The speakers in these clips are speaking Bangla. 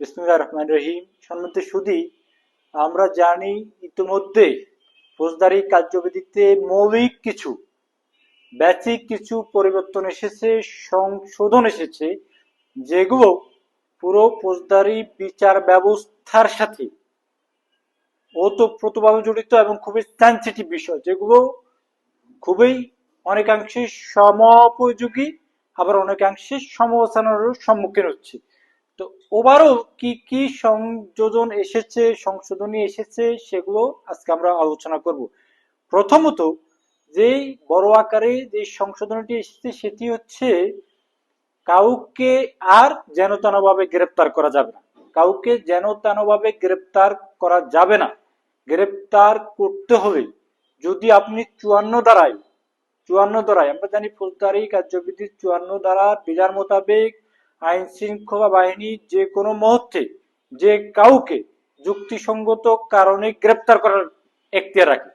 রহমান রহিম। সম্মতি সুদী, আমরা জানি ইতিমধ্যে ফৌজদারি কার্যবিধিতে মৌলিক কিছু বেসিক কিছু পরিবর্তন এসেছে, সংশোধন এসেছে, যেগুলো পুরো ফৌজদারি বিচার ব্যবস্থার সাথে ওতপ্রোতভাবে জড়িত এবং খুবই সেন্সিটিভ বিষয়, যেগুলো খুবই অনেকাংশে সমপযোগী, আবার অনেকাংশে সমালোচনারও সম্মুখীন হচ্ছে। তো ওভারঅল কি কি সংযোজন এসেছে, সংশোধনী এসেছে, সেগুলো আজকে আমরা আলোচনা করব। প্রথমত, যেই বড় আকারে যে সংশোধনীটি এসেছে, সেটি হচ্ছে কাউকে আর যেন তেনভাবে গ্রেপ্তার করা যাবে না। কাউকে যেন তেনভাবে গ্রেপ্তার করা যাবে না। গ্রেপ্তার করতে হবে যদি আপনি চুয়ান্ন দ্বারায় চুয়ান্ন দ্বারায়, আমরা জানি ফৌজদারি কার্যবিধির চুয়ান্ন দ্বারা বিধান মোতাবেক আইন শৃঙ্খলা বাহিনী যে কোনো মুহূর্তে যে কাউকে যুক্তিসঙ্গত কারণে গ্রেপ্তার করার এখতিয়ার রাখে।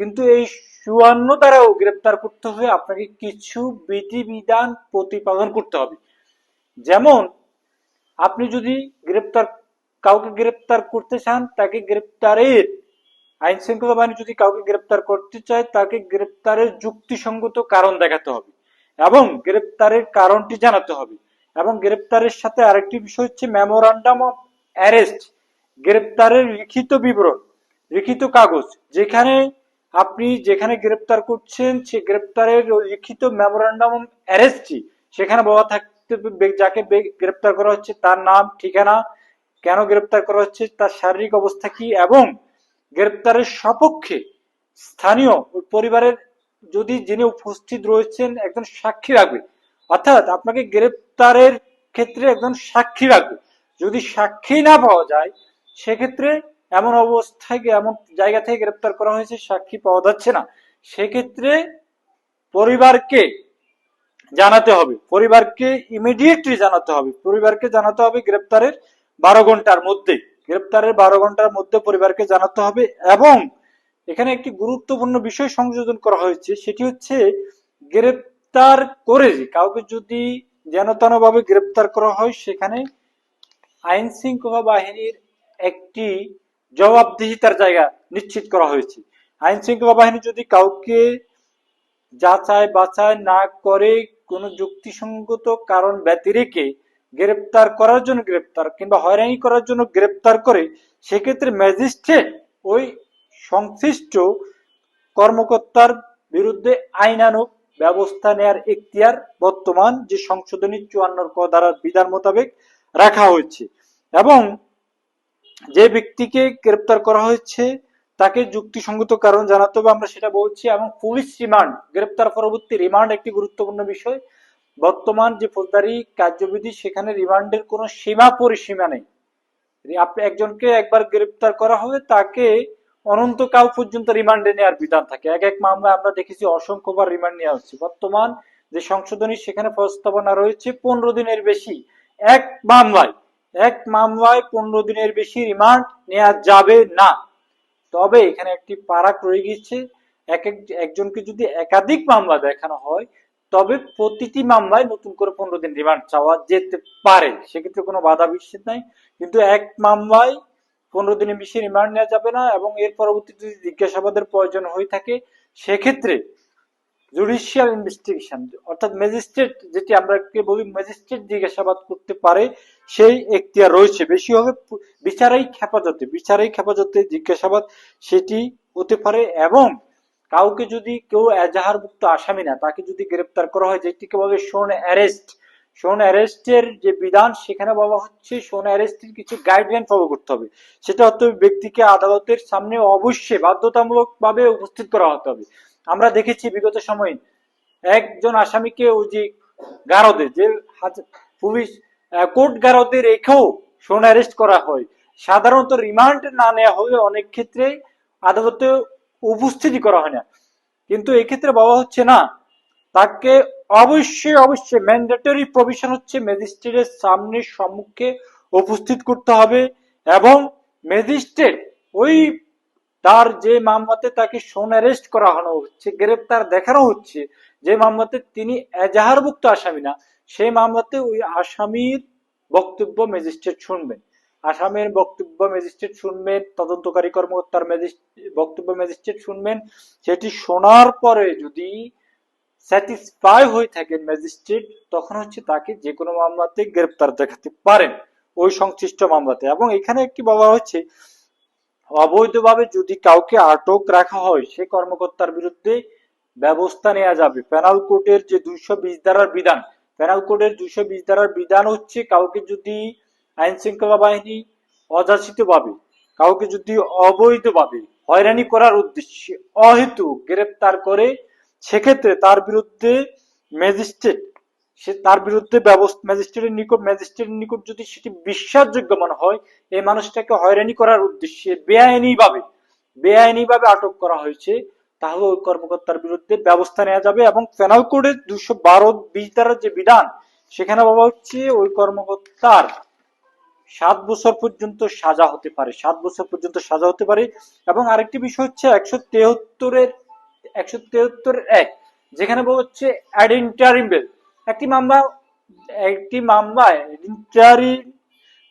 কিন্তু এই চুয়ান্ন দ্বারাও গ্রেপ্তার করতে হবে আপনাকে কিছু বিধিবিধান প্রতিপালন করতে হবে। যেমন, আপনি যদি গ্রেপ্তার, কাউকে গ্রেপ্তার করতে চান, তাকে গ্রেপ্তারের আইন শৃঙ্খলা বাহিনী যদি কাউকে গ্রেপ্তার করতে চায়, তাকে গ্রেপ্তারের যুক্তিসঙ্গত কারণ দেখাতে হবে এবং গ্রেপ্তারের কারণটি জানাতে হবে। এবং গ্রেপ্তারের সাথে আরেকটি বিষয় হচ্ছে মেমোরান্ডাম অফ অ্যারেস্ট গ্রেপ্তারের লিখিত বিবরণ, লিখিত কাগজ। যেখানে আপনি যেখানে গ্রেপ্তার করছেন, সে গ্রেপ্তারের লিখিত মেমোরান্ডাম অ্যারেস্টটি সেখানে বলা থাকতে যাকে গ্রেপ্তার করা হচ্ছে, তার নাম, ঠিকানা, কেন গ্রেপ্তার করা হচ্ছে, তার শারীরিক অবস্থা কি এবং গ্রেপ্তারের সপক্ষে স্থানীয় পরিবারের যদি যিনি উপস্থিত রয়েছেন, একজন সাক্ষী রাখবে অর্থাৎ আপনাকে গ্রেপ্তারের ক্ষেত্রে একজন সাক্ষী রাখবে। যদি সাক্ষী না পাওয়া যায়, সেক্ষেত্রে এমন অবস্থায় এমন জায়গা থেকে গ্রেপ্তার করা হয়েছে, সাক্ষী পাওয়া যাচ্ছে না। সেক্ষেত্রে পরিবারকে জানাতে হবে। পরিবারকে ইমিডিয়েটলি জানাতে হবে। পরিবারকে জানাতে হবে গ্রেপ্তারের বারো ঘণ্টার মধ্যে। গ্রেপ্তারের বারো ঘণ্টার মধ্যে পরিবারকে জানাতে হবে এবং এখানে একটি গুরুত্বপূর্ণ বিষয় সংযোজন করা হয়েছে, সেটি হচ্ছে গ্রেপ্তার করে কাউকে যদি যেন ভাবে গ্রেপ্তার করা হয়, সেখানে আইন শৃঙ্খলা বাহিনীর একটি জবাবদিহিতার জায়গা নিশ্চিত করা হয়েছে। আইন শৃঙ্খলা বাহিনী যদি কাউকে যাচাই বাছাই না করে কোনো যুক্তিসঙ্গত কারণ ব্যতিরেকে গ্রেপ্তার করার জন্য গ্রেপ্তার কিংবা হয়রানি করার জন্য গ্রেপ্তার করে, সেক্ষেত্রে ম্যাজিস্ট্রেট ওই সংশ্লিষ্ট কর্মকর্তার বিরুদ্ধে আইনানুগ ব্যবস্থা নেয়ার এখতিয়ার বর্তমান যে সংশোধনী চুয়ান্ন ক ধারার বিধান মোতাবেক রাখা হয়েছে। এবং যে ব্যক্তিকে গ্রেপ্তার করা হয়েছে, তাকে যুক্তিসঙ্গত কারণ জানাতে হবে, আমরা সেটা বলছি, এবং পুলিশ রিমান্ড, গ্রেপ্তার পরবর্তী রিমান্ড একটি গুরুত্বপূর্ণ বিষয়। বর্তমান যে ফৌজদারি কার্যবিধি, সেখানে রিমান্ডের কোনো সীমা পরিসীমা নেই। একজনকে একবার গ্রেপ্তার করা হবে, তাকে অনন্তকাল পর্যন্ত রিমান্ডে নেওয়ার বিধান থাকে। এক এক মামলায় আমরা দেখেছি অসংখ্যবার রিমান্ড নেওয়া হচ্ছে। বর্তমান যে সংশোধনী, সেখানে প্রস্তাবনা রয়েছে পনেরো দিনের বেশি। এক মামলায় এক মামলায় পনেরো দিনের বেশি রিমান্ড নেওয়া যাবে না। তবে এখানে একটি পারাক রয়ে গেছে এক এক, একজনকে যদি একাধিক মামলা দেখানো হয়, তবে প্রতিটি মামলায় নতুন করে পনেরো দিন রিমান্ড চাওয়া যেতে পারে। সেক্ষেত্রে কোনো বাধা বিচ্ছেদ নাই। কিন্তু এক মামলায় পনেরো দিনের বেশি রিমান্ড নেওয়া যাবে না এবং এর পরবর্তীতে যদি জিজ্ঞাসাবাদের প্রয়োজন হয়ে থাকে, সেক্ষেত্রে জুডিশিয়াল ইনভেস্টিগেশন অর্থাৎ ম্যাজিস্ট্রেট যেটি আমরা বলি ম্যাজিস্ট্রেট জিজ্ঞাসাবাদ করতে পারে, সেই এখতিয়ার রয়েছে। বেশি হবে বিচারিক হেফাজতে বিচারিক হেফাজতে জিজ্ঞাসাবাদ সেটি হতে পারে এবং কাউকে যদি কেউ এজাহারভুক্ত আসামি না, তাকে যদি গ্রেপ্তার করা হয়, যেটিকে বলে শোন অ্যারেস্ট শোন অ্যারেস্টের যে বিধান সেখানে বলা হচ্ছে শোন অ্যারেস্টের কিছু গাইডলাইন ফলো করতে হবে। সেটা হতে ব্যক্তিকে আদালতের সামনে অবশ্যই বাধ্যতামূলক ভাবে উপস্থিত করা হতে হবে। আমরা দেখেছি বিগত সময়ে একজন আসামিকে ওই যে গারদে, যে পুলিশ কোর্ট গারদে রেখেও শোন অ্যারেস্ট করা হয়। সাধারণত রিমান্ড না নেওয়া হলে অনেক ক্ষেত্রে আদালতে উপস্থিতি করা হয় না। কিন্তু এক্ষেত্রে বলা হচ্ছে না, তাকে অবশ্যই অবশ্যই ম্যান্ডেটরি প্রভিশন হচ্ছে ম্যাজিস্ট্রেটের সামনে সম্মুখে উপস্থিত করতে হবে এবং ম্যাজিস্ট্রেট ওই তার যে মামলাতে তাকে সোন অ্যারেস্ট করা হচ্ছে, গ্রেপ্তার দেখানো হচ্ছে, যে মামলাতে তিনি এজাহারভুক্ত আসামি না, সেই মামলাতে ওই আসামির বক্তব্য ম্যাজিস্ট্রেট শুনবেন। আসামের বক্তব্য ম্যাজিস্ট্রেট শুনবেন, তদন্তকারী কর্মকর্তার ম্যাজিস্ট- বক্তব্য ম্যাজিস্ট্রেট শুনবেন, সেটি শোনার পরে যদি স্যাটিসফাই হয়ে থাকেন ম্যাজিস্ট্রেট তখন হচ্ছে তাকে যে কোনো মামলাতে গ্রেপ্তার দেখাতে পারেন ওই সংশ্লিষ্ট মামলাতে। এবং এখানে একটি বলা হচ্ছে, অবৈধভাবে যদি কাউকে আটক রাখা হয়, সে কর্মকর্তার বিরুদ্ধে ব্যবস্থা নেওয়া যাবে। পেনাল কোডের যে দুইশো বিশ ধারার বিধান পেনাল কোডের দুইশো বিশ ধারার বিধান হচ্ছে কাউকে যদি আইন শৃঙ্খলা বাহিনী অযাচিতভাবে, কাউকে যদি অবৈধভাবে হয়রানি করার উদ্দেশ্যে অহেতু গ্রেপ্তার করে সেক্ষেত্রে তার বিরুদ্ধে ম্যাজিস্ট্রেট, সে তার বিরুদ্ধে ব্যবস্থা, ম্যাজিস্ট্রেটের নিকট ম্যাজিস্ট্রেটের নিকট যদি সেটি বিশ্বাসযোগ্য মনে হয়, এই মানুষটাকে হয়রানি করার উদ্দেশ্যে বেআইনি ভাবে বেআইনি ভাবে আটক করা হয়েছে, তাহলে ওই কর্মকর্তার বিরুদ্ধে ব্যবস্থা নেওয়া যাবে এবং পেনাল কোডের দুশো বারো বিশ দ্বারা যে বিধান, সেখানে বলা হচ্ছে ওই কর্মকর্তার সাত বছর পর্যন্ত সাজা হতে পারে, সাত বছর পর্যন্ত সাজা হতে পারে। এবং আরেকটি বিষয় হচ্ছে একশো তেহত্তরের একশো তেহত্তর এক, যেখানে বলা হচ্ছে অ্যাডেন্টারিম বেল একটি মামলা, একটি মামলায়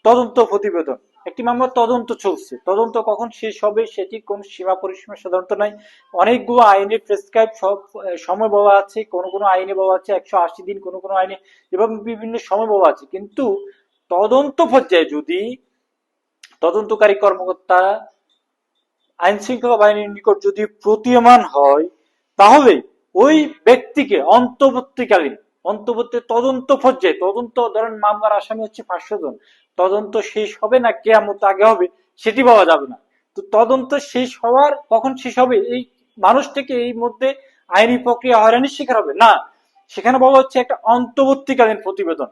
তদন্ত প্রতিবেদন। একটি মামলার তদন্ত চলছে। তদন্ত কখন শেষ হবে সেটি কোন সীমা পরিসীমা সাধারণত নাই। অনেকগুলো আইনে প্রেসক্রাইব সব সময় বলা আছে, কোন কোন আইনে বলা আছে, একশো আশি দিন কোন কোন আইনে, এবং বিভিন্ন সময় বলা আছে। কিন্তু তদন্ত পর্যায়ে যদি তদন্তকারী কর্মকর্তা আইন শৃঙ্খলা বাহিনীর নিকট যদি প্রতীয়মান হয়, তাহলে ওই ব্যক্তিকে অন্তর্বর্তীকালীন, অন্তর্বর্তী তদন্ত পর্যায়ে, তদন্ত, ধরেন মামলার আসামি হচ্ছে পাঁচশো জন তদন্ত শেষ হবে না, কেয়ামত আগে হবে, সেটি বলা যাবে না। তো তদন্ত শেষ হওয়ার, কখন শেষ হবে, এই মানুষটাকে এই মধ্যে আইনি প্রক্রিয়া হয়রানির শিকার হবে? না, সেখানে বলা হচ্ছে একটা অন্তর্বর্তীকালীন প্রতিবেদন।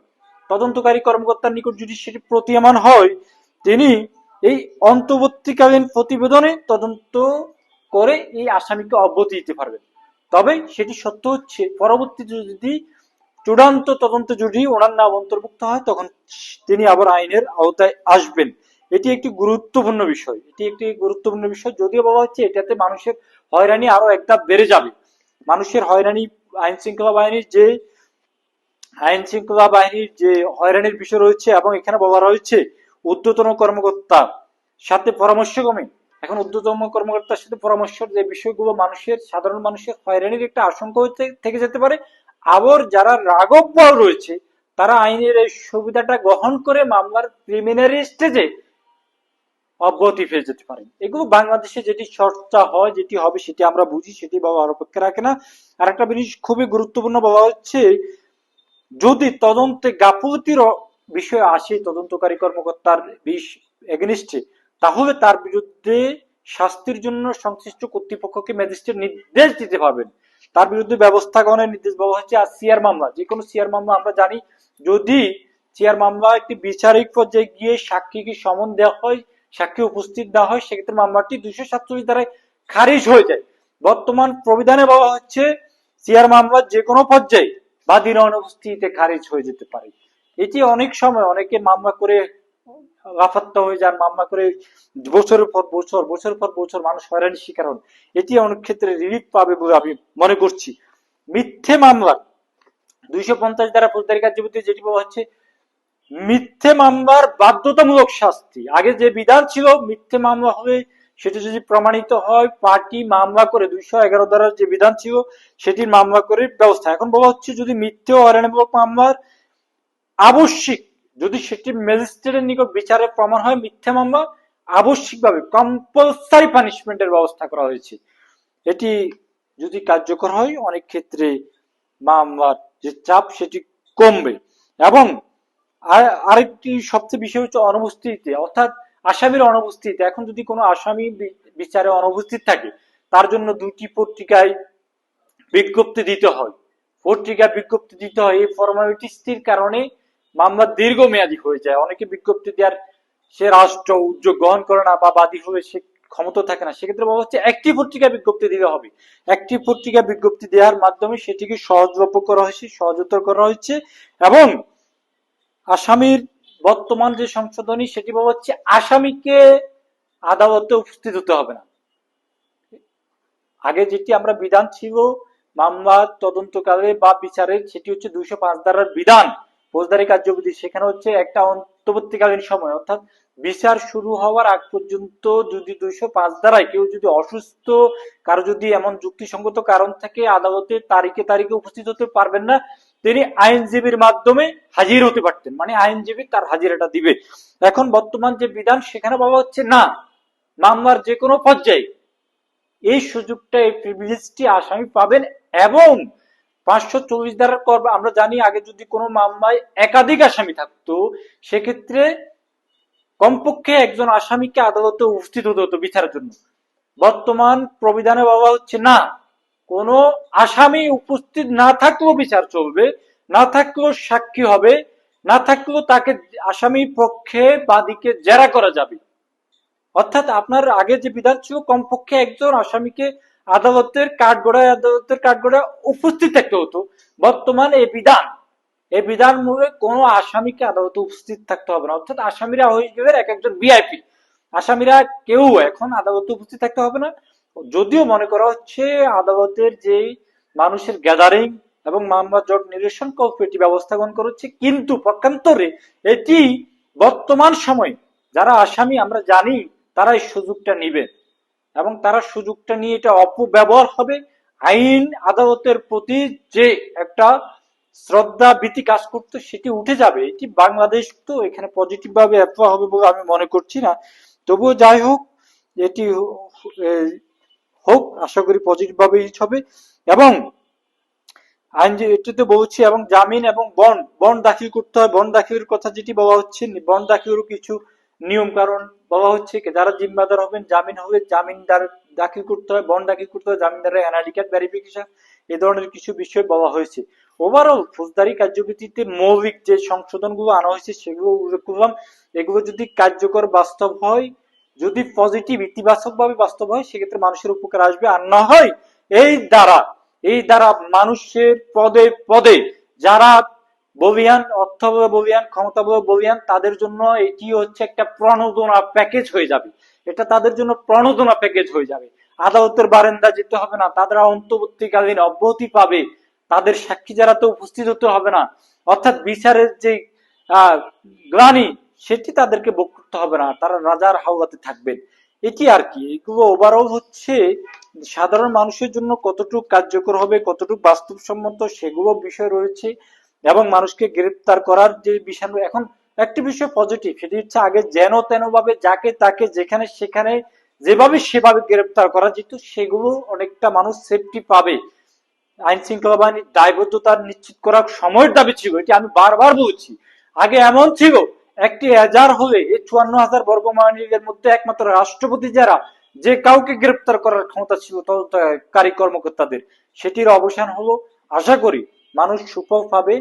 তদন্তকারী কর্মকর্তার নিকট যদি সেটি প্রতীয়মান হয়, তিনি এই অন্তর্বর্তীকালীন প্রতিবেদনে তদন্ত করে এই আসামিকে অব্যাহতি দিতে পারবেন তবে সেটি সত্য হচ্ছে, পরবর্তীতে যদি চূড়ান্ত তদন্ত যদি ওনার নাম অন্তর্ভুক্ত হয়, তখন তিনি আবার আইনের আওতায় আসবেন। এটি একটি গুরুত্বপূর্ণ বিষয়। এটি একটি গুরুত্বপূর্ণ বিষয়। যদিও বলা হচ্ছে, এটাতে মানুষের হয়রানি আরও একটা বেড়ে যাবে। মানুষের হয়রানি আইন শৃঙ্খলা বাহিনীর যে আইন শৃঙ্খলা বাহিনীর যে হয়রানির বিষয় রয়েছে এবং এখানে বলা রয়েছে ঊর্ধ্বতন কর্মকর্তা সাথে পরামর্শক্রমে, এখন ঊর্ধ্বতন কর্মকর্তার সাথে পরামর্শের যে বিষয়গুলো মানুষের, সাধারণ মানুষের হয়রানির একটা আশঙ্কা থেকে যেতে পারে। আবার যারা রাগব বল রয়েছে, তারা আইনের এই সুবিধাটা গ্রহণ করে মামলার প্রিমিনারি স্টেজে অব্যাহতি পেয়ে যেতে পারে। এগুলো বাংলাদেশে যেটি চর্চা হয়, যেটি হবে সেটি আমরা বুঝি, সেটি বাবা অপেক্ষা রাখে না। আর একটা জিনিস খুবই গুরুত্বপূর্ণ বলা হচ্ছে, যদি তদন্তে গাফলতির বিষয় আসে, তদন্তকারী কর্মকর্তার বিষ এগেনিস্টে তাহলে তার বিরুদ্ধে শাস্তির জন্য সংশ্লিষ্ট কর্তৃপক্ষকে ম্যাজিস্ট্রেট নির্দেশ দিতে পারবেন। তার বিরুদ্ধে ব্যবস্থা গ্রহণের নির্দেশ বলা হচ্ছে আর সিআর মামলা যে কোনো সিআর মামলা আমরা জানি, যদি সিআর মামলা একটি বিচারিক পর্যায়ে গিয়ে সাক্ষীকে সমন দেওয়া হয়, সাক্ষী উপস্থিত দেওয়া হয়, সেক্ষেত্রে মামলাটি দুইশো সাতচল্লিশ দ্বারাই খারিজ হয়ে যায়। বর্তমান প্রবিধানে বলা হচ্ছে সিআর মামলা যে কোনো পর্যায়ে বাদীর অনুপস্থিতিতে খারিজ হয়ে যেতে পারে। এটি অনেক সময় অনেকে মামলা করে লাফাত্তা হয়ে যান, মামলা করে বছরের পর বছর, বছরের পর বছর মানুষ হয়রানির শিকার হন। এটি অনেক ক্ষেত্রে রিলিফ পাবে বলে আমি মনে করছি। মিথ্যে মামলা, দুইশো পঞ্চাশ দ্বারা ফৌজদারি কার্যপদ্ধতি যেটি বলা হচ্ছে, মিথ্যে মামলার বাধ্যতামূলক শাস্তি। আগে যে বিধান ছিল, মিথ্যে মামলা হবে সেটি যদি প্রমাণিত হয়, পার্টি মামলা করে দুইশো এগারো দ্বারা যে বিধান ছিল, সেটির মামলা করে ব্যবস্থা। এখন বলা হচ্ছে যদি মিথ্যে হয়রানিমূলক মামলার আবশ্যিক। যদি সেটি ম্যাজিস্ট্রেটের নিকট বিচারে প্রমাণ হয়, মিথ্যা মামলা আবশ্যিকভাবে কম্পালসারি পানিশমেন্টের ব্যবস্থা করা হয়েছে। এটি যদি কার্যকর হয়, অনেক ক্ষেত্রে মামলার যে চাপ সেটি কমবে। এবং আর- আরেকটি সবচেয়ে বিষয় হচ্ছে অনুপস্থিতিতে। অর্থাৎ আসামির অনুপস্থিতিতে। এখন যদি কোনো আসামি বিচারে অনুপস্থিত থাকে, তার জন্য দুটি পত্রিকায় বিজ্ঞপ্তি দিতে হয়। পত্রিকায় বিজ্ঞপ্তি দিতে হয় এই ফর্মালিটিসটির কারণে মামলা দীর্ঘমেয়াদী হয়ে যায়। অনেকে বিজ্ঞপ্তি দেওয়ার, সে রাষ্ট্র উদ্যোগ গ্রহণ করে না বা বাদী হয়ে সে ক্ষমতা থাকে না। সেক্ষেত্রে বলা হচ্ছে একটি পত্রিকায় বিজ্ঞপ্তি দিতে হবে। একটি পত্রিকা বিজ্ঞপ্তি দেওয়ার মাধ্যমে সেটিকে সহজলভ্য করা হয়েছে, সহজতর করা হয়েছে এবং আসামির বর্তমান যে সংশোধনী, সেটি বলা হচ্ছে আসামিকে আদালতে উপস্থিত হতে হবে না। আগে যেটি আমরা বিধান ছিল, মামলা তদন্তকালে বা বিচারে সেটি হচ্ছে দুইশো পাঁচ ধারার বিধান। ফৌজদারি কার্যবিধি সেখানে হচ্ছে একটা অন- অন্তর্বর্তীকালীন সময়, অর্থাৎ বিচার শুরু হওয়ার আগ পর্যন্ত যদি দুইশো পাঁচ দ্বারায় কেউ যদি অসুস্থ, কারও যদি এমন যুক্তিসঙ্গত কারণ থাকে, আদালতে তারিখে তারিখে উপস্থিত হতে পারবেন না, তিনি আইনজীবীর মাধ্যমে হাজির হতে পারতেন। মানে আইনজীবী তার হাজিরাটা দিবে। এখন বর্তমান যে বিধান, সেখানে বলা হচ্ছে না, মামলার যে কোনো পর্যায়ে এই সুযোগটা, এই প্রিভিলেজটি আসামি পাবেন এবং পাঁচশো চল্লিশ ধারার করবে। আমরা জানি আগে যদি কোনো মামলায় একাধিক আসামি থাকতো, সেক্ষেত্রে কমপক্ষে একজন আসামিকে আদালতে উপস্থিত হতে হতো বিচারের জন্য। বর্তমান প্রবিধানে বলা হচ্ছে, না, কোনো আসামি উপস্থিত না থাকলেও বিচার চলবে, না থাকলেও সাক্ষী হবে, না থাকলেও তাকে আসামি পক্ষে বাদীকে জেরা করা যাবে। অর্থাৎ আপনার আগে যে বিধান ছিল, কমপক্ষে একজন আসামিকে আদালতের কাঠগড়ায় আদালতের কাঠগড়ায় উপস্থিত থাকতে হতো। বর্তমান এই বিধান এই বিধান মূলে কোনো আসামিকে আদালতে উপস্থিত থাকতে হবে না। অর্থাৎ আসামিরা গেলেন এক একজন ভিআইপি আসামিরা কেউ এখন আদালতে উপস্থিত থাকতে হবে না। যদিও মনে করা হচ্ছে আদালতের যে মানুষের গ্যাদারিং এবং মামলা জট নিরসন কল্পে এটি ব্যবস্থা গ্রহণ করা হচ্ছে কিন্তু পক্ষান্তরে এটি বর্তমান সময় যারা আসামি আমরা জানি তারা এই সুযোগটা নিবে। এবং তারা সুযোগটা নিয়ে এটা অপব্যবহার হবে। আইন আদালতের প্রতি যে একটা শ্রদ্ধা ভীতি কাজ করতো, সেটি উঠে যাবে। এটি বাংলাদেশ তো এখানে পজিটিভ ভাবে অ্যাপ্লাই হবে বলে আমি মনে করছি না। তবুও যাই হোক, এটি হোক, আশা করি পজিটিভ ভাবে হবে। এবং আইন এটিতে বলছি, এবং জামিন এবং বন্ড বন্ড দাখিল করতে হয়। বন্ড দাখিলের কথা যেটি বলা হচ্ছে, বন্ড দাখিলেরও কিছু নিয়ম কারণ বলা হচ্ছে কি, যারা জিম্মাদার হবেন, জামিন হবে জামিনদার দাখিল করতে হয়, বন্ড দাখিল করতে হয়, জামিনদারের এনআইডি কার্ড ভেরিফিকেশন এই ধরনের কিছু বিষয় বলা হয়েছে। ওভারঅল ফৌজদারি কার্যবিধিতে মৌলিক যে সংশোধনগুলো আনা হয়েছে, সেগুলো উল্লেখ করলাম। এগুলো যদি কার্যকর বাস্তব হয়, যদি পজিটিভ ইতিবাচক ভাবে বাস্তব হয়, সেক্ষেত্রে মানুষের উপকার আসবে। আর না হয়, এই দ্বারা এই দ্বারা মানুষের পদে পদে যারা বলিয়ান অর্থ বলে বলিয়ান ক্ষমতা বলে বলিয়ান, তাদের জন্য এটি হচ্ছে একটা প্রণোদনা প্যাকেজ হয়ে যাবে। এটা তাদের জন্য প্রণোদনা প্যাকেজ হয়ে যাবে। আদালতের বারান্দা যেতে হবে না, তারা অন্তর্বর্তীকালীন অব্যাহতি পাবে। তাদের সাক্ষী যারা তো উপস্থিত হতে হবে না। অর্থাৎ বিচারের যে গ্লানি, সেটি তাদেরকে ভোগ করতে হবে না। তারা রাজার হাওলাতে থাকবেন। এটি আর কি? এগুলো ওভারঅল হচ্ছে সাধারণ মানুষের জন্য কতটুকু কার্যকর হবে, কতটুকু বাস্তবসম্মত, সেগুলো বিষয় রয়েছে। এবং মানুষকে গ্রেপ্তার করার যে বিষয় এখন একটি বিষয় পজিটিভ সেটি হচ্ছে আগে যেন তেন ভাবে যাকে তাকে যেখানে সেখানে যেভাবে সেভাবে গ্রেপ্তার করা যেত, সেগুলো অনেকটা মানুষ সেফটি পাবে। আইন শৃঙ্খলা বাহিনীর দায়বদ্ধতা নিশ্চিত করার সময়ের দাবি ছিল, এটি আমি বারবার বলছি। আগে এমন ছিল, একটি এজার হলে এই চুয়ান্ন হাজার বর্গ মাইলের মধ্যে একমাত্র রাষ্ট্রপতি যারা, যে কাউকে গ্রেপ্তার করার ক্ষমতা ছিল তদন্তকারী কর্মকর্তাদের, সেটির অবসান হলো, আশা করি মানুষ সুফল পাবে